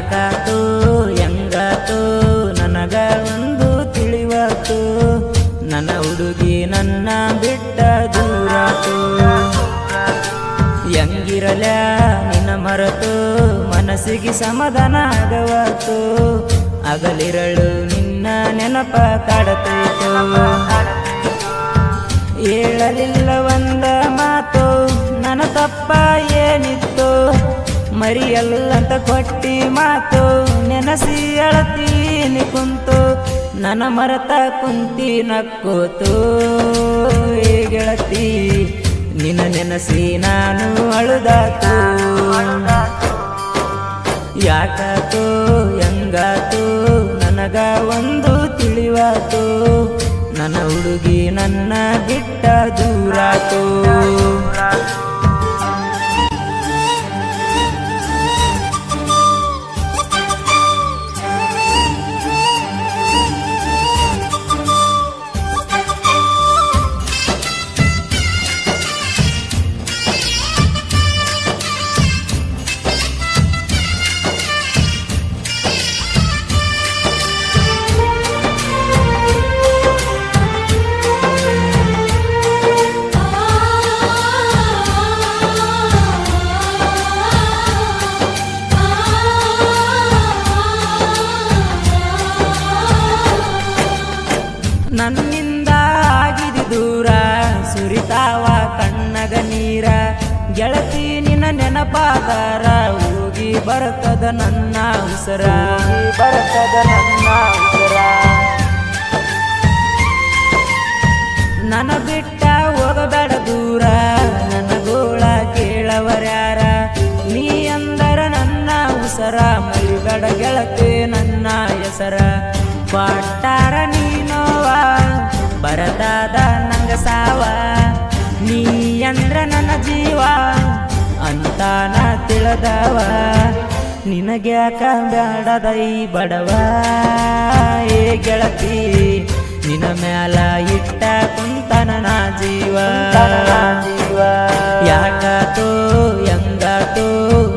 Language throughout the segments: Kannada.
ಯಾಕಾತು ಹೆಂಗಾತು ನನಗ ಒಂದು ತಿಳಿವಾತು. ನನ್ನ ಹುಡುಗಿ ನನ್ನ ಬಿಟ್ಟ ದೂರಾತು. ಎಂಗಿರಲ ನಿನ್ನ ಮರತು, ಮನಸ್ಸಿಗೆ ಸಮಾಧಾನ ಆಗವಾತು. ಅಗಲಿರಳು ನಿನ್ನ ನೆನಪ ಕಾಡತೈತು. ಹೇಳಲಿಲ್ಲ ಒಂದ ಮಾತು, ನನ್ನ ತಪ್ಪ ಏನಿತ್ತು? ಮರಿಯಲ್ಲಂತ ಕೊಟ್ಟಿ ಮಾತು, ನೆನಸಿ ಅಳತೀನಿ ಕುಂತು ನನ್ನ ಮರತ ಕುಂತಿ ನಕ್ಕೋತು. ಗೆಳತಿ, ನಿನ್ನ ನೆನಸಿ ನಾನು ಅಳುದಾತು. ಯಾಕಾತು, ಹೆಂಗಾತು, ನನಗ ಒಂದು ತಿಳಿವಾತು. ನನ್ನ ಹುಡುಗಿ ನನ್ನ ಬಿಟ್ಟ ದೂರಾತು. ನೆನಪಾದಾರ ಹೋಗಿ ಬರ್ತದ ನನ್ನ ಉಸರ. ಬರ್ತದ ನನ್ನ ಉಸರ. ನನ್ನ ಬಿಟ್ಟ ತಿಳಿದವ. ನಿನಗ್ಯಾಕ ಬ್ಯಾಡದ ಈ ಬಡವ. ಏ ಗೆಳತಿ ನಿನ ಮ್ಯಾಲ ಇಟ್ಟ ಕುಂತನ ಜೀವ. ಯಾಕಾತು ಎಂದಾತು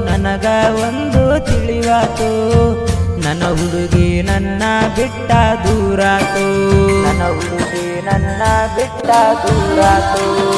ನನಗ ಒಂದು ತಿಳಿವಾತು. ನನ್ನ ಹುಡುಗಿ ನನ್ನ ಬಿಟ್ಟ ದೂರಾತು. ನನ್ನ ಹುಡುಗಿ ನನ್ನ ಬಿಟ್ಟ ದೂರಾತು.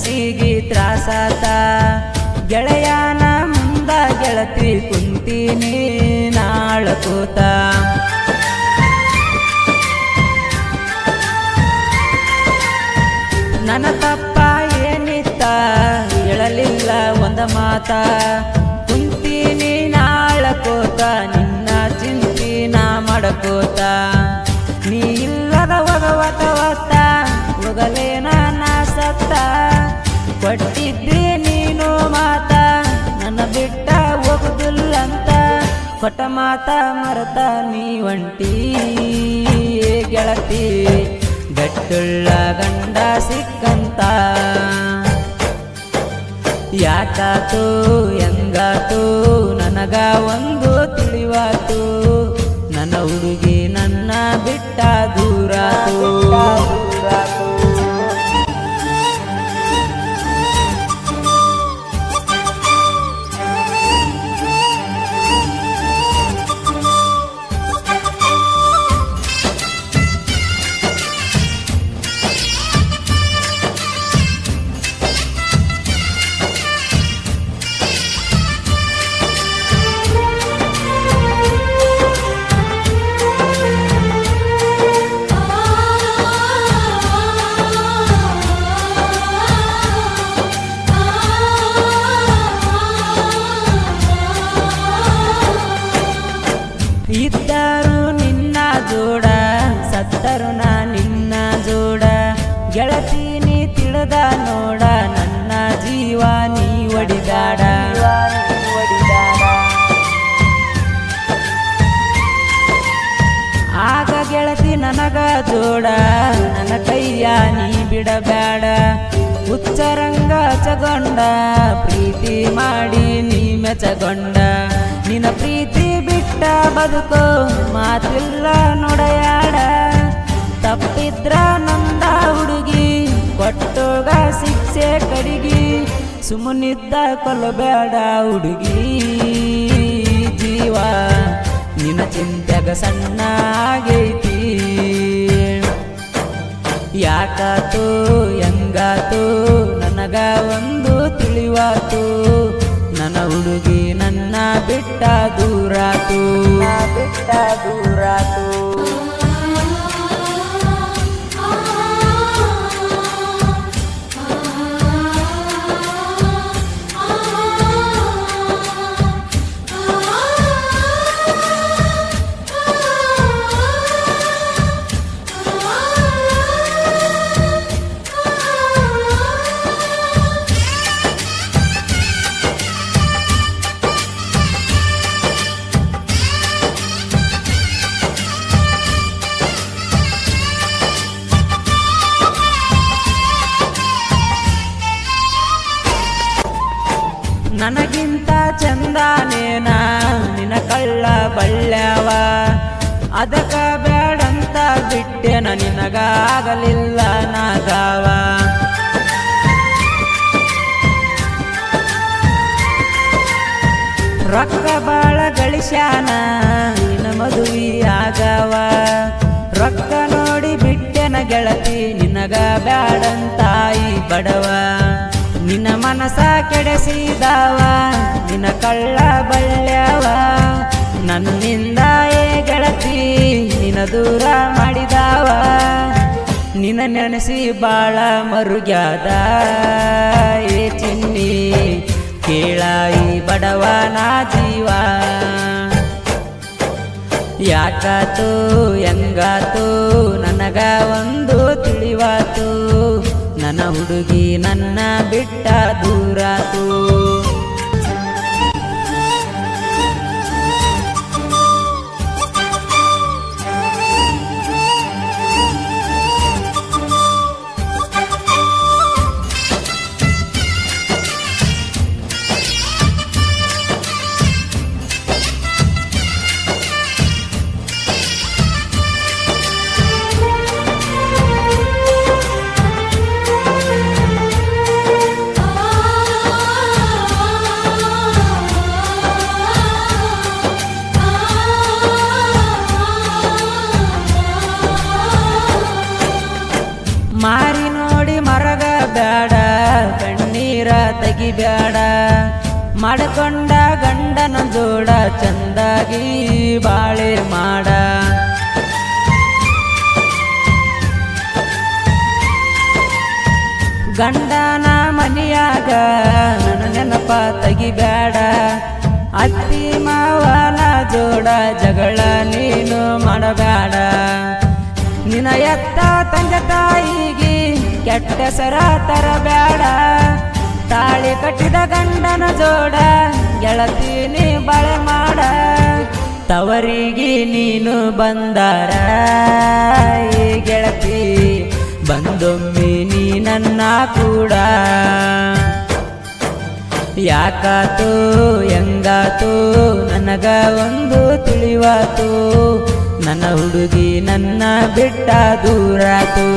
ಮನಸ್ಸಿಗೆ ತ್ರಾಸಾತ. ಗೆಳೆಯನ ಮುಂದ ಗೆಳತಿ ಕುಂತೀನಿ ನಾಳಕೂತ ನನ್ನ ತಪ್ಪ ಏನಿತ್ತ? ಹೇಳಲಿಲ್ಲ ಒಂದ ಮಾತ. ಕುಂತೀನಿ ನಾಳಕೋತ ನಿನ್ನ ಚಿಂತಿನ ಮಾಡಕೋತ. ನೀ ಇಲ್ಲದ ಒಗವತ ಒತ್ತ ಕೊಟ್ಟ ಮಾತ ಮರತ ನೀ ಒಂಟಿ ಗೆಳತಿ ಗಟ್ಟುಳ್ಳ ಗಂಡ ಸಿಕ್ಕಂತ. ಯಾಕಾತು ಹೆಂಗಾತು ನನಗ ಒಂದು ತಿಳಿವಾತು. ಬೇಡ ಹುಚ್ಚರಂಗ ಚಗೊಂಡ, ಪ್ರೀತಿ ಮಾಡಿ ನೀ ಮೆಚಗೊಂಡ ನಿನ್ನ ಪ್ರೀತಿ ಬಿಟ್ಟ ಬದುಕೋ ಮಾತಿಲ್ಲ ನೋಡಯಾಡ. ತಪ್ಪಿದ್ರ ನಂದ ಹುಡುಗಿ, ಕೊಟ್ಟೋಗ ಶಿಕ್ಷೆ ಕಡಿಗಿ. ಸುಮ್ಮನಿದ್ದ ಕೊಲ್ಲಬೇಡ ಹುಡುಗಿ. ಜೀವ, ನಿನ್ನ ಚಿಂತೆಗ ಸಣ್ಣ ಯಾಕಾತು ಹೆಂಗಾತು ನನಗ ಒಂದು ತಿಳಿವಾತು. ನನ್ನ ಹುಡುಗಿ ನನ್ನ ಬಿಟ್ಟ ದೂರಾತು. ಬಿಟ್ಟ ದೂರಾತು. ನಿನಗಾಗಲಿಲ್ಲ ನಾಗಾವ. ರೊಕ್ಕ ಬಾಳ ಗಳಿಸ್ಯಾನ, ನಿನ್ನ ಮದುವಿ ಆಗವ. ರೊಕ್ಕ ನೋಡಿ ಬಿಟ್ಟೆನ ಗೆಳತಿ, ನಿನಗ ಬ್ಯಾಡಂತಾಯಿ ಬಡವ. ನಿನ್ನ ಮನಸ ಕೆಡಿಸಿದವ, ನಿನ್ನ ಕಳ್ಳ ಬಳ್ಳ್ಯಾವ. ನನ್ನಿಂದ ಏ ಗೆಳತಿ, ನಿನ್ನ ದೂರ ಮಾಡಿದವ ನಿನ್ನ ನೆನೆಸಿ ಬಾಳ ಮರುಗ್ಯಾದ. ಏ ಚಿನ್ನಿ, ಕೇಳಾಯಿ ಬಡವನ ಜೀವ. ಯಾಕಾತು, ಹೆಂಗಾತು, ನನಗ ಒಂದು ತಿಳಿವಾತು. ನನ್ನ ಹುಡುಗಿ ನನ್ನ ಬಿಟ್ಟ ದೂರಾತು. ತೆಗಿಬೇಡ ಮಾಡಿಕೊಂಡ ಗಂಡನ ಜೋಡ ಚಂದಾಗಿ ಬಾಳೆ ಮಾಡ. ಗಂಡನ ಮನೆಯಾಗ ನನ್ನ ನೆನಪ ತೆಗಿಬೇಡ. ಅತ್ತಿ ಮಾವನ ಜೋಡ ಜಗಳ ನೀನು ಮಾಡಬೇಡ. ನಿನ ಎತ್ತ ತಂದೆ ತಾಯಿಗೆ ಕೆಟ್ಟ ಸರ ತರಬೇಡ. ತಾಳಿ ಕಟ್ಟಿದ ಗಂಡನ ಜೋಡ ಗೆಳತೀನಿ ಬಳೆ ಮಾಡ, ತವರಿಗೆ ನೀನು ಬಂದಾರ. ಗೆಳತಿ, ಬಂದೊಮ್ಮೆ ನೀ ನನ್ನ ಕೂಡ. ಯಾಕಾತು, ಹೆಂಗಾತು, ನನಗ ಒಂದು ತಿಳಿವಾತು, ನನ್ನ ಹುಡುಗಿ ನನ್ನ ಬಿಟ್ಟ ದೂರಾತು.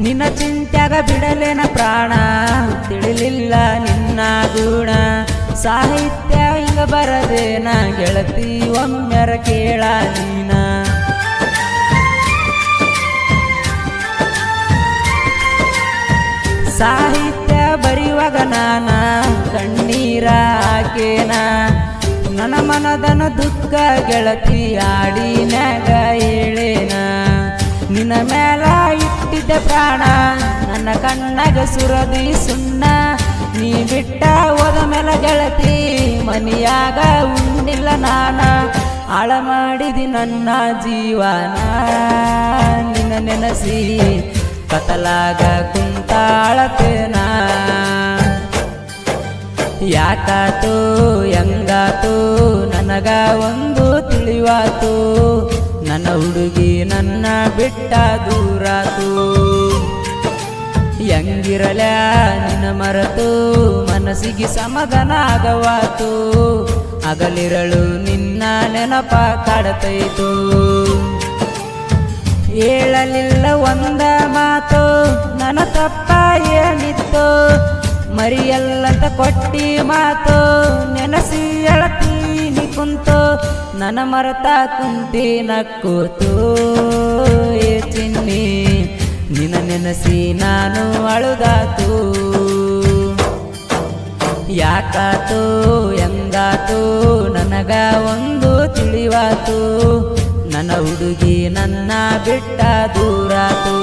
ನಿನ್ನ ಚಿಂತ್ಯಾಗ ಬಿಡಲೇನ ಪ್ರಾಣ? ತಿಳಿಲಿಲ್ಲ ನಿನ್ನ ಗುಣ. ಸಾಹಿತ್ಯ ಹಿಂಗ ಬರದೇನ? ಗೆಳತಿ ಒಮ್ಮೆರ ಕೇಳ ನೀನ. ಸಾಹಿತ್ಯ ಬರೆಯುವಾಗ ನಾನ, ಕಣ್ಣೀರ ಹಾಕೇನ. ನನ್ನ ಮನದನ ದುಃಖ ಗೆಳತಿ ಆಡಿನಾಗ ಹೇಳೇನ. ನಿನ್ನ ಮೇಲ ಪ್ರಾಣ, ನನ್ನ ಕಣ್ಣಾಗ ಸುರದಿ ಸುಣ್ಣ. ನೀ ಬಿಟ್ಟ ಹೋದ ಮೇಲೆ ಗೆಳತಿ, ಮನಿಯಾಗ ಉಂಡಿಲ್ಲ ನಾನ. ಆಳ ಮಾಡಿದಿ ನನ್ನ ಜೀವನ, ನಿನ್ನ ನೆನಸಿ ಕತಲಾಗ ಕುಂತಾಳತೇನ. ಯಾಕಾತು, ಹೆಂಗಾತು, ನನಗ ಒಂದು ತಿಳಿವಾತು. ಹುಡುಗಿ ನನ್ನ ಬಿಟ್ಟ ದೂರಾತು. ಹೆಂಗಿರಲ ನಿನ್ನ ಮರೆತು, ಮನಸ್ಸಿಗೆ ಸಮಾಧಾನ ಆಗವಾತು ಅಗಲಿರಳು ನಿನ್ನ ನೆನಪ ಕಾಡತೈತು. ಹೇಳಲಿಲ್ಲ ಒಂದ ಮಾತು, ನನ್ನ ತಪ್ಪ ಏನಿತ್ತು? ಮರಿಯಲ್ಲಂತ ಕೊಟ್ಟಿ ಮಾತು, ನೆನಸಿ ಎಳತೀನಿ ಕುಂತು, ನನ್ನ ಮರತ ಕುಂತಿ ನಕ್ಕೂತು. ಚಿನ್ನಿ, ನಿನ್ನ ನೆನಸಿ ನಾನು ಅಳುದಾತು. ಯಾಕಾತು ಎಂದಾತು ನನಗ ಒಂದು ತಿಳಿವಾತು. ನನ್ನ ಹುಡುಗಿ ನನ್ನ ಬಿಟ್ಟ ದೂರಾತು.